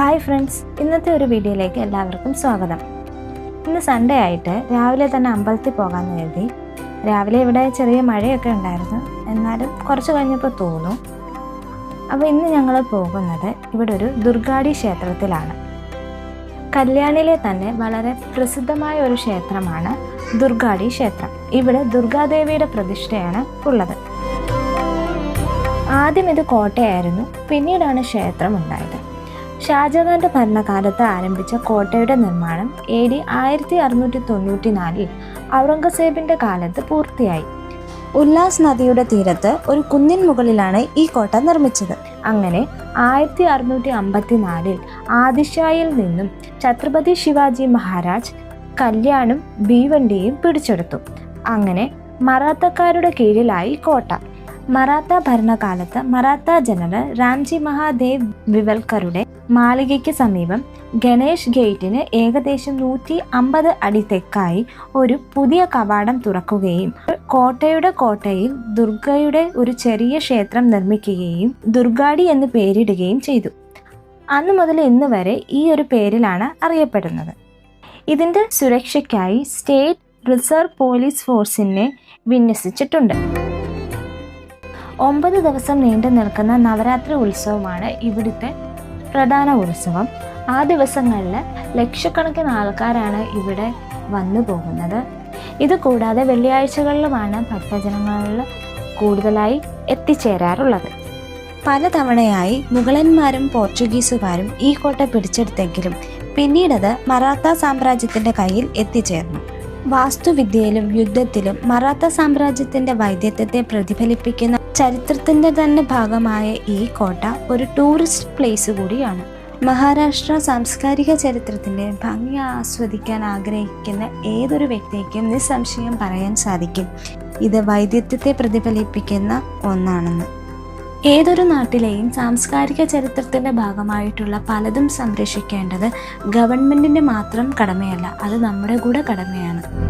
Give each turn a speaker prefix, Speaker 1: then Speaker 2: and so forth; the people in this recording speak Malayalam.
Speaker 1: ഹായ് ഫ്രണ്ട്സ് ഇന്നത്തെ ഒരു വീഡിയോയിലേക്ക് എല്ലാവർക്കും സ്വാഗതം. ഇന്ന് സൺഡേ ആയിട്ട് രാവിലെ തന്നെ അമ്പലത്തിൽ പോകാമെന്ന് കരുതി. രാവിലെ ഇവിടെ ചെറിയ മഴയൊക്കെ ഉണ്ടായിരുന്നു. എന്നാലും കുറച്ച് കഴിഞ്ഞപ്പോൾ തോന്നു. അപ്പോൾ ഇന്ന് ഞങ്ങൾ പോകുന്നത് ഇവിടെ ഒരു ദുർഗാടി ക്ഷേത്രത്തിലാണ്. കല്യാണിലെ തന്നെ വളരെ പ്രസിദ്ധമായ ഒരു ക്ഷേത്രമാണ് ദുർഗാടി ക്ഷേത്രം. ഇവിടെ ദുർഗാദേവിയുടെ പ്രതിഷ്ഠയാണ് ഉള്ളത്. ആദ്യം ഇത് കോട്ടയായിരുന്നു. പിന്നീടാണ് ക്ഷേത്രം ഉണ്ടായത്. ഷാജഹാന്റെ ഭരണകാലത്ത് ആരംഭിച്ച കോട്ടയുടെ നിർമ്മാണം എ ഡി ആയിരത്തി അറുന്നൂറ്റി തൊണ്ണൂറ്റി നാലിൽ ഔറംഗസേബിന്റെ കാലത്ത് പൂർത്തിയായി. ഉല്ലാസ് നദിയുടെ തീരത്ത് ഒരു കുന്നിൻ മുകളിലാണ് ഈ കോട്ട നിർമ്മിച്ചത്. അങ്ങനെ ആയിരത്തി അറുന്നൂറ്റി അമ്പത്തിനാലിൽ ആദിഷായിൽ നിന്നും ഛത്രപതി ശിവാജി മഹാരാജ് കല്യാണും ഭീവണ്ടിയും പിടിച്ചെടുത്തു. അങ്ങനെ മറാത്തക്കാരുടെ കീഴിലായി കോട്ട. മറാത്ത ഭരണകാലത്ത് മറാത്ത ജനറൽ രാംജി മഹാദേവ് വിവൽക്കറുടെ മാളികയ്ക്ക് സമീപം ഗണേഷ് ഗേറ്റിന് ഏകദേശം നൂറ്റി അമ്പത് അടി തെക്കായി ഒരു പുതിയ കവാടം തുറക്കുകയും കോട്ടയുടെ കോട്ടയിൽ ദുർഗയുടെ ഒരു ചെറിയ ക്ഷേത്രം നിർമ്മിക്കുകയും ദുർഗാടി എന്ന് പേരിടുകയും ചെയ്തു. അന്നു മുതൽ ഇന്ന് വരെ ഈ ഒരു പേരിലാണ് അറിയപ്പെടുന്നത്. ഇതിന്റെ സുരക്ഷയ്ക്കായി സ്റ്റേറ്റ് റിസർവ് പോലീസ് ഫോഴ്സിനെ വിന്യസിച്ചിട്ടുണ്ട്. ഒമ്പത് ദിവസം നീണ്ടു നിൽക്കുന്ന നവരാത്രി ഉത്സവമാണ് ഇവിടുത്തെ പ്രധാന ഉത്സവം. ആ ദിവസങ്ങളിൽ ലക്ഷക്കണക്കിന് ആൾക്കാരാണ് ഇവിടെ വന്നു പോകുന്നത്. ഇത് കൂടാതെ വെള്ളിയാഴ്ചകളിലുമാണ് ഭക്തജനങ്ങളിൽ കൂടുതലായി എത്തിച്ചേരാറുള്ളത്. പലതവണയായി മുഗളന്മാരും പോർച്ചുഗീസുകാരും ഈ കോട്ട പിടിച്ചെടുത്തെങ്കിലും പിന്നീടത് മറാത്ത സാമ്രാജ്യത്തിന്റെ കയ്യിൽ എത്തിച്ചേർന്നു. വാസ്തുവിദ്യയിലും യുദ്ധത്തിലും മറാത്ത സാമ്രാജ്യത്തിന്റെ വൈദ്യത്വത്തെ പ്രതിഫലിപ്പിക്കുന്ന ചരിത്രത്തിന്റെ തന്നെ ഭാഗമായ ഈ കോട്ട ഒരു ടൂറിസ്റ്റ് പ്ലേസ് കൂടിയാണ്. മഹാരാഷ്ട്ര സാംസ്കാരിക ചരിത്രത്തിന്റെ ഭംഗി ആസ്വദിക്കാൻ ആഗ്രഹിക്കുന്ന ഏതൊരു വ്യക്തിക്കും നിസ്സംശയം പറയാൻ സാധിക്കും. ഇത് വൈദ്യത്വത്തെ പ്രതിഫലിപ്പിക്കുന്ന ഒന്നാണെന്ന്. ഏതൊരു നാട്ടിലെയും സാംസ്കാരിക ചരിത്രത്തിന്റെ ഭാഗമായിട്ടുള്ള പലതും സംരക്ഷിക്കേണ്ടത് ഗവൺമെന്റിന്റെ മാത്രം കടമയല്ല അത് നമ്മുടെ കൂടെ കടമയാണ്.